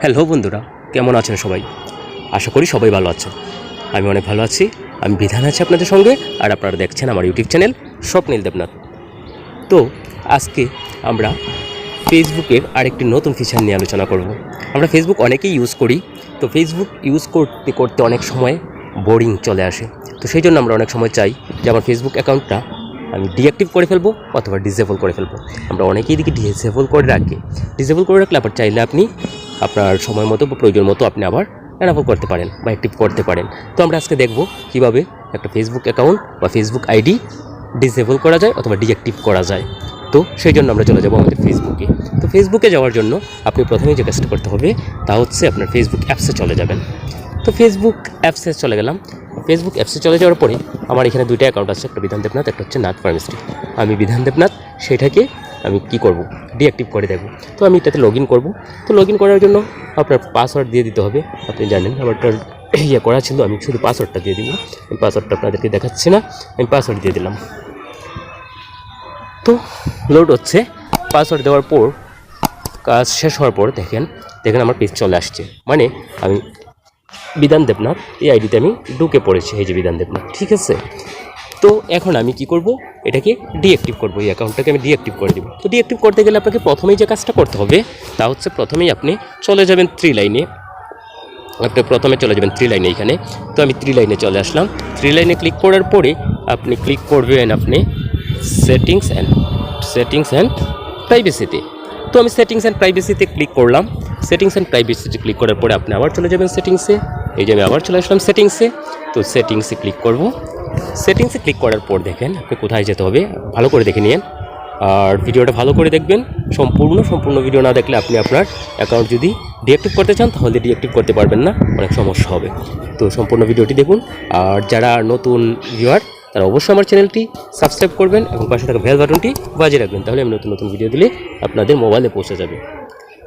Hello বন্ধুরা, কেমন আছেন সবাই? আশা করি সবাই ভালো আছেন। আমি অনেক ভালো আছি। আমি বিধান আছি আপনাদের সঙ্গে, আর আপনারা দেখছেন আমার ইউটিউব চ্যানেল স্বপ্নীল দেবনাথ। তো, আজকে আমরা ফেসবুকের আরেকটি নতুন ফিচার নিয়ে আলোচনা করব। আমরা ফেসবুক অনেকেই ইউজ করি। তো ফেসবুক ইউজ করতে করতে অনেক সময় বোরিং চলে আসে। তো সেই জন্য আমরা অনেক সময় চাই যে আমার ফেসবুক অ্যাকাউন্টটা আমি ডিঅ্যাক্টিভ করে ফেলব অথবা ডিসেবল করে ফেলব। আমরা অনেকেই দিকে ডিসেবল করে রাখি। ডিসেবল করে রাখলে আবার চাইলে আপনি আপনার সময় মতো বা প্রয়োজন মতো আপনি আবার এনাফল করতে পারেন বা অ্যাক্টিভ করতে পারেন। তো আমরা আজকে দেখব কীভাবে একটা ফেসবুক অ্যাকাউন্ট বা ফেসবুক আইডি ডিসেবল করা যায় অথবা ডিঅ্যাক্টিভ করা যায়। তো সেই জন্য আমরা চলে যাব আমাদের ফেসবুকে তো ফেসবুকে যাওয়ার জন্য আপনি প্রথমেই যে কাজটা করতে হবে, তা হচ্ছে আপনার ফেসবুক অ্যাপসে চলে যাবেন। তো ফেসবুক অ্যাপসে চলে গেলাম। ফেসবুক অ্যাপসে চলে যাওয়ার পরে আমার এখানে দুইটা অ্যাকাউন্ট আছে, একটা বিধান দেবনাথ, একটা হচ্ছে নাথ ফার্মিস্ট্রি আমি বিধান দেবনাথ, সেটাকে আমি কি করব? ডিঅ্যাক্টিভ করে দেবো। তো আমি এটাতে লগ ইন করব। তো লগ ইন করার জন্য আপনার পাসওয়ার্ড দিয়ে দিতে হবে। আপনি জানেন আমারটা ইয়ে করা ছিল, আমি শুধু পাসওয়ার্ডটা দিয়ে দিব আমি পাসওয়ার্ডটা আপনাদেরকে দেখাচ্ছি না, আমি পাসওয়ার্ড দিয়ে দিলাম। তো লোড হচ্ছে। পাসওয়ার্ড দেওয়ার পর, কাজ শেষ হওয়ার পর দেখেন দেখেন আমার পেজ চলে আসছে। মানে আমি বিধান দেবনাথ, এই আইডিতে আমি ঢুকে পড়েছি, এই যে বিধান দেবনাথ। ঠিক আছে? তো এখন আমি কি করব? এটাকে ডিঅ্যাক্টিভ করব, এই অ্যাকাউন্টটাকে আমি ডিঅ্যাক্টিভ করে দেবো। তো ডিঅ্যাক্টিভ করতে গেলে আপনাকে প্রথমেই যে কাজটা করতে হবে, তা হচ্ছে প্রথমেই আপনি চলে যাবেন থ্রি লাইনে আপনি প্রথমে চলে যাবেন থ্রি লাইনে এখানে। তো আমি থ্রি লাইনে চলে আসলাম। থ্রি লাইনে ক্লিক করার পরে আপনি ক্লিক করবেন আপনি সেটিংস অ্যান্ড সেটিংস অ্যান্ড প্রাইভেসিতে তো আমি সেটিংস অ্যান্ড প্রাইভেসিতে ক্লিক করলাম। সেটিংস অ্যান্ড প্রাইভেসিতে ক্লিক করার পরে আপনি আবার চলে যাবেন সেটিংসে এই যে আমি আবার চলে আসলাম সেটিংসে তো সেটিংসে ক্লিক করব। সেটিংসে ক্লিক করার পর দেখেন আপনি কোথায় যেতে হবে, ভালো করে দেখে নিন আর ভিডিওটা ভালো করে দেখবেন, সম্পূর্ণ সম্পূর্ণ ভিডিও না দেখলে আপনি আপনার অ্যাকাউন্ট যদি ডিঅ্যাক্টিভ করতে চান, তাহলে ডিঅ্যাক্টিভ করতে পারবেন না, অনেক সমস্যা হবে। তো সম্পূর্ণ ভিডিওটি দেখুন, আর যারা নতুন ভিউয়ার তারা অবশ্যই আমার চ্যানেলটি সাবস্ক্রাইব করবেন এবং পাশে থাকা বেল বাটনটি বাজিয়ে রাখবেন, তাহলে আমি নতুন নতুন ভিডিও দিলে আপনাদের মোবাইলে পৌঁছে যাবে।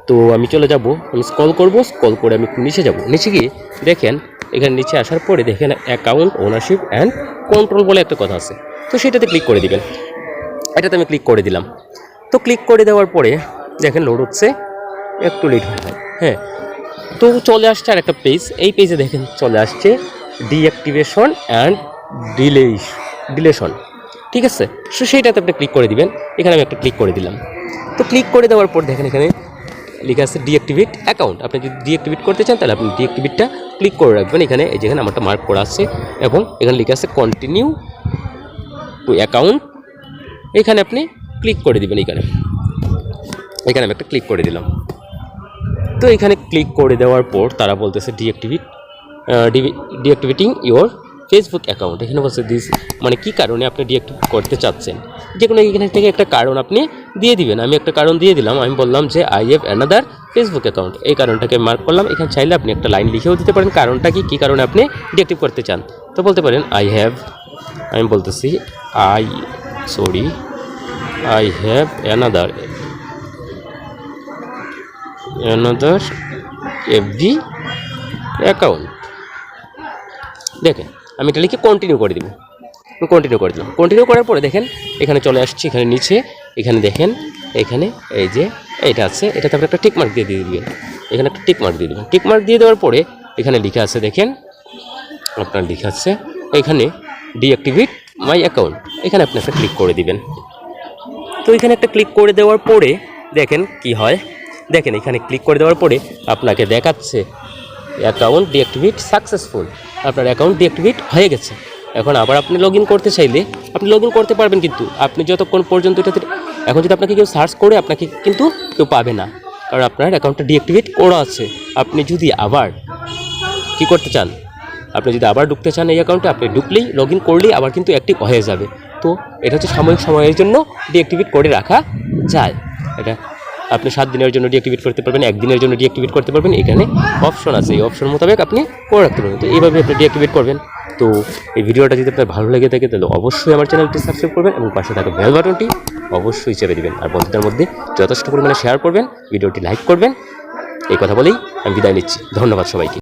তো আমি চলে যাব, আমি স্কল করব স্কল করে আমি নিচে যাব। নিচে গিয়ে দেখেন এখানে নিচে আসার পরে দেখেন অ্যাকাউন্ট ওনারশিপ অ্যান্ড কন্ট্রোল বলে একটা কথা আছে। তো সেটাতে ক্লিক করে দিবেন। এটাতে আমি ক্লিক করে দিলাম। তো ক্লিক করে দেওয়ার পরে দেখেন লোড হচ্ছে। একটু লেট হয়ে যায়। হ্যাঁ। তো চলে আসছে আর একটা পেজ এই পেজে দেখেন চলে আসছে ডিঅ্যাক্টিভেশন অ্যান্ড ডিলেশ ডিলেশন ঠিক আছে? সো সেইটাতে আপনি ক্লিক করে দিবেন। এখানে আমি একটা ক্লিক করে দিলাম। তো ক্লিক করে দেওয়ার পর দেখেন এখানে লেখা আছে ডিঅ্যাক্টিভেট অ্যাকাউন্ট আপনি যদি ডিঅ্যাক্টিভেট করতে চান, তাহলে আপনি ডিঅ্যাক্টিভেটটা ক্লিক করে রাখবেন। এখানে যেখানে আমারটা মার্ক করা আছে, এবং এখানে লেখা আছে কন্টিনিউ টু অ্যাকাউন্ট এখানে আপনি ক্লিক করে দিবেন এখানে। এখানে আমি একটা ক্লিক করে দিলাম। তো এখানে ক্লিক করে দেওয়ার পর তারা বলতেছে deactivate deactivating your Facebook account এখানে বলছে দিস মানে কি কারণে আপনি ডিঅ্যাক্টিভ করতে চাচ্ছেন? যে কোনো এখানে থেকে একটা কারণ আপনি দিয়ে দিবেন। আমি একটা কারণ দিয়ে দিলাম। আমি বললাম যে I have another Facebook account এই কারণটাকে মার্ক করলাম। এখানে চাইলে আপনি একটা লাইন লিখেও দিতে পারেন। কারণটা কি? কী কারণে আপনি ডিঅ্যাক্টিভ করতে চান? তো বলতে পারেন আই হ্যাভ আমি বলতেছি I sorry I have another another FB account দেখেন, আমি এটা লিখে কন্টিনিউ করে দিব। কন্টিনিউ করে দিলাম। কন্টিনিউ করার পরে দেখেন, এখানে চলে আসছি, এখানে নিচে। এখানে দেখেন, এখানে এই যে এটা আছে, এটাতে আপনি একটা টিক মার্ক দিয়ে দিয়ে দিবেন। এখানে একটা টিক মার্ক দিয়ে দেবেন। টিক মার্ক দিয়ে দেওয়ার পরে এখানে লিখে আছে, দেখেন, আপনার লিখে আছে, এখানে ডিঅ্যাক্টিভেট মাই অ্যাকাউন্ট। এখানে আপনি একটা ক্লিক করে দিবেন। তো এখানে একটা ক্লিক করে দেওয়ার পরে দেখেন কি হয়। দেখেন, এখানে ক্লিক করে দেওয়ার পরে আপনাকে দেখাচ্ছে অ্যাকাউন্ট ডিঅ্যাক্টিভেট সাকসেসফুল। আপনার অ্যাকাউন্ট ডিঅ্যাক্টিভেট হয়ে গেছে। এখন আবার আপনি লগ করতে চাইলে, আপনি লগ করতে পারবেন কিন্তু আপনি যতক্ষণ পর্যন্ত এটাতে এখন যদি আপনাকে কেউ সার্চ করে, আপনাকে কিন্তু কেউ পাবে না। কারণ আপনার অ্যাকাউন্টটা ডিঅ্যাক্টিভেট করা আছে। আপনি যদি আবার কি করতে চান? আপনি যদি আবার ঢুকতে চান এই অ্যাকাউন্টে আপনি ঢুকলেই লগ ইন করলেই আবার কিন্তু অ্যাক্টিভ হয়ে যাবে। তো এটা হচ্ছে সাময়িক সময়ের জন্য ডিঅ্যাক্টিভেট করে রাখা যায়। এটা আপনি সাত দিনের জন্য ডিঅ্যাক্টিভেট করতে পারবেন একদিনের জন্য ডিঅ্যাক্টিভেট করতে পারবেন। এখানে অপশন আছে। এই অপশন মোতাবেক আপনি করে রাখতে পারবেন। তো এইভাবে আপনি ডিঅ্যাক্টিভেট করবেন। তো এই ভিডিওটা যদি আপনার ভালো লেগে থাকে, তাহলে অবশ্যই আমার চ্যানেলটি সাবস্ক্রাইব করবেন এবং পাশে থাকা বেল বাটনটি অবশ্যই চেপে দেবেন। আর বন্ধুদের মধ্যে যথেষ্ট পরিমাণে শেয়ার করবেন, ভিডিওটি লাইক করবেন। এই কথা বলেই আমি বিদায় নিচ্ছি। ধন্যবাদ সবাইকে।